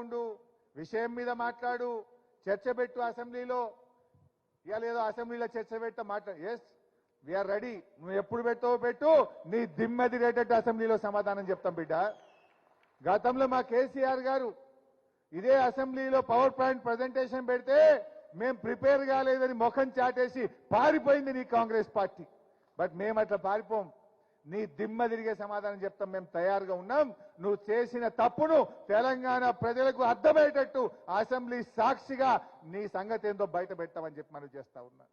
ఉండు విషయం మీద మాట్లాడు చర్చ పెట్టు అసెంబ్లీలో. ఇవాళ ఏదో అసెంబ్లీలో చర్చ పెట్ట మాట్లాడు ఎస్ వీఆర్ రెడీ నువ్వు ఎప్పుడు పెట్టవో పెట్టు. నీ దిమ్మెదిరేటట్టు అసెంబ్లీలో సమాధానం చెప్తాం బిడ్డ. గతంలో మా కేసీఆర్ గారు ఇదే అసెంబ్లీలో పవర్ పాయింట్ ప్రజెంటేషన్ పెడితే మేం ప్రిపేర్ కాలేదని ముఖం చాటేసి పారిపోయింది నీ కాంగ్రెస్ పార్టీ. బట్ మేము అట్లా పారిపోం. నీ దిమ్మ తిరిగే సమాధానం చెప్తాం. మేము తయారుగా ఉన్నాం. నువ్వు చేసిన తప్పును తెలంగాణ ప్రజలకు అర్థమయ్యేటట్టు అసెంబ్లీ సాక్షిగా నీ సంగతి ఏందో బయట పెట్టామని చెప్పి మనం చేస్తా ఉన్నా.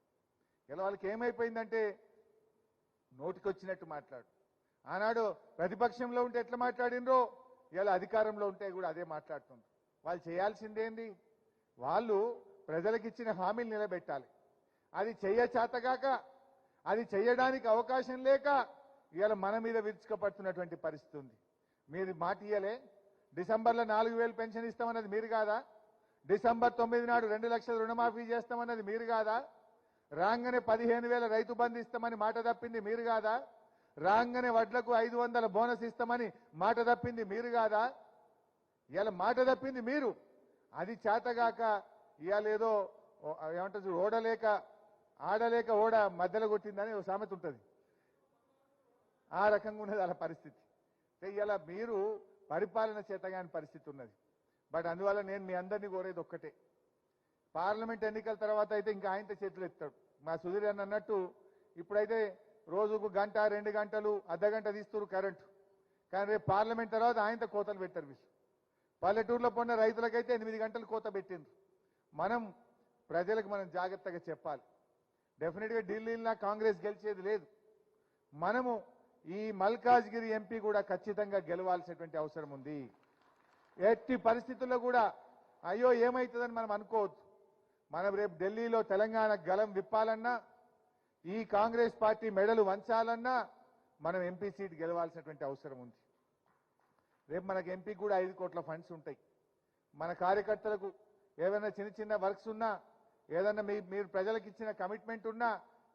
ఇలా వాళ్ళకి ఏమైపోయిందంటే నోటికొచ్చినట్టు మాట్లాడు. ఆనాడు ప్రతిపక్షంలో ఉంటే ఎట్లా మాట్లాడినరో ఇలా అధికారంలో ఉంటే కూడా అదే మాట్లాడుతుంది. వాళ్ళు చేయాల్సిందేంది? వాళ్ళు ప్రజలకు ఇచ్చిన హామీలు నిలబెట్టాలి. అది చెయ్య చేతగాక అది చెయ్యడానికి అవకాశం లేక ఇవాళ మన మీద విరుచుకపడుతున్నటువంటి పరిస్థితి ఉంది. మీరు మాట ఇయ్యలే. డిసెంబర్లో నాలుగు వేలు పెన్షన్ ఇస్తామన్నది మీరు కాదా? డిసెంబర్ తొమ్మిది నాడు రెండు లక్షల రుణమాఫీ చేస్తామన్నది మీరు కాదా? రాగానే పదిహేను వేల రైతు బంధు ఇస్తామని మాట తప్పింది మీరు కాదా? రాగానే వడ్లకు ఐదు వందల బోనస్ ఇస్తామని మాట తప్పింది మీరు కాదా? ఇవాళ మాట తప్పింది మీరు. అది చేతగాక ఇవాళ ఏదో ఏమంటారు ఓడలేక ఆడలేక ఓడ మధ్యలో కొట్టిందని ఒక సామెత ఉంటుంది. ఆ రకంగా ఉన్నది అలా పరిస్థితి. ఇలా మీరు పరిపాలన చేతగాని పరిస్థితి ఉన్నది. బట్ అందువల్ల నేను మీ అందరినీ కోరేది ఒక్కటే. పార్లమెంట్ ఎన్నికల తర్వాత అయితే ఇంకా ఆయనతో చేతులు ఎత్తాడు మా సుధీర్ అని అన్నట్టు ఇప్పుడైతే రోజుకు గంట రెండు గంటలు అర్ధ గంట కరెంటు. కానీ రేపు పార్లమెంట్ తర్వాత ఆయనతో కోతలు పెట్టారు వీళ్ళు. పల్లెటూరులో పొన్న రైతులకైతే ఎనిమిది గంటలు కోత పెట్టిండ్రు. మనం ప్రజలకు మనం జాగ్రత్తగా చెప్పాలి. డెఫినెట్గా ఢిల్లీలో కాంగ్రెస్ గెలిచేది లేదు. మనము ఈ మల్కాజ్గిరి ఎంపీ కూడా ఖచ్చితంగా గెలవాల్సినటువంటి అవసరం ఉంది. ఎట్టి పరిస్థితుల్లో కూడా అయ్యో ఏమవుతుందని మనం అనుకోవద్దు. మనం రేపు ఢిల్లీలో తెలంగాణ గలం విప్పాలన్నా ఈ కాంగ్రెస్ పార్టీ మెడలు వంచాలన్నా మనం ఎంపీ సీట్ గెలవాల్సినటువంటి అవసరం ఉంది. రేపు మనకు ఎంపీకి కూడా ఐదు కోట్ల ఫండ్స్ ఉంటాయి. మన కార్యకర్తలకు ఏదైనా చిన్న చిన్న వర్క్స్ ఉన్నా ఏదైనా మీ మీరు ప్రజలకు ఇచ్చిన కమిట్మెంట్ ఉన్నా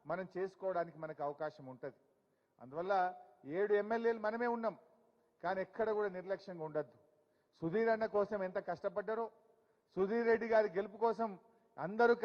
మనం చేసుకోవడానికి మనకు అవకాశం ఉంటుంది. అందువల్ల ఏడు ఎమ్మెల్యేలు మనమే ఉన్నాం కానీ ఎక్కడ కూడా నిర్లక్ష్యంగా ఉండద్దు. సుధీర్ అన్న కోసం ఎంత కష్టపడ్డారో సుధీర్ రెడ్డి గారి గెలుపు కోసం అందరూ